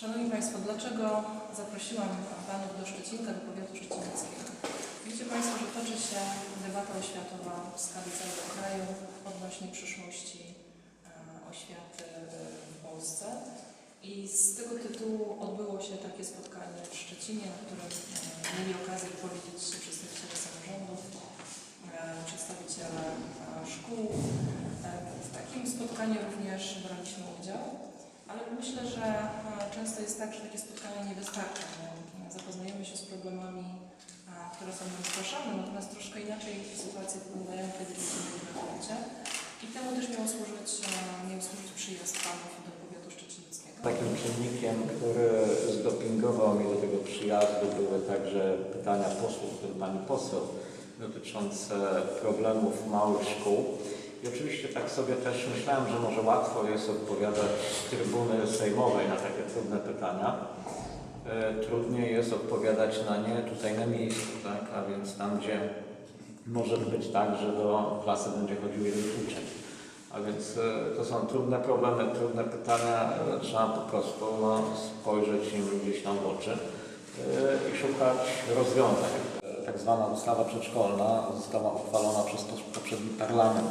Szanowni Państwo, dlaczego zaprosiłam Panów do Szczecinka, do powiatu szczecińskiego? Widzicie Państwo, że toczy się debata oświatowa w skali całego kraju odnośnie przyszłości e, oświaty w Polsce. I z tego tytułu odbyło się takie spotkanie w Szczecinie, na którym e, mieli okazję powiedzieć się przedstawiciele samorządów, e, przedstawiciele szkół. W takim spotkaniu również braliśmy udział. Ale myślę, że często jest tak, że takie spotkania nie wystarczą. e, Zapoznajemy się z problemami, które są nam zgłaszane, natomiast troszkę inaczej sytuacje wyglądają, kiedy widzimy na ulicy. I temu też miał służyć, e, miał służyć przyjazd panów do powiatu szczecińskiego. Takim czynnikiem, który zdopingował mnie do tego przyjazdu, były także pytania posłów, pani poseł, dotyczące problemów małych szkół. I oczywiście tak sobie też myślałem, że może łatwo jest odpowiadać z trybuny sejmowej na takie trudne pytania. E, Trudniej jest odpowiadać na nie tutaj na miejscu, tak? a więc tam, gdzie może być tak, że do klasy będzie chodził jeden uczeń. A więc e, to są trudne problemy, trudne pytania. e, Trzeba po prostu no, spojrzeć im gdzieś tam w oczy i szukać rozwiązań. Tak zwana ustawa przedszkolna została uchwalona przez poprzedni parlament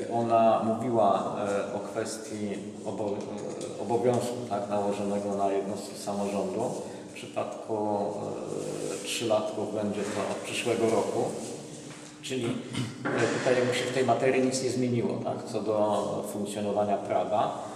i ona mówiła e, o kwestii e, obowiązku tak, nałożonego na jednostki samorządu. W przypadku e, trzylatków będzie to od przyszłego roku. Czyli e, tutaj się w tej materii nic nie zmieniło, tak, co do funkcjonowania prawa.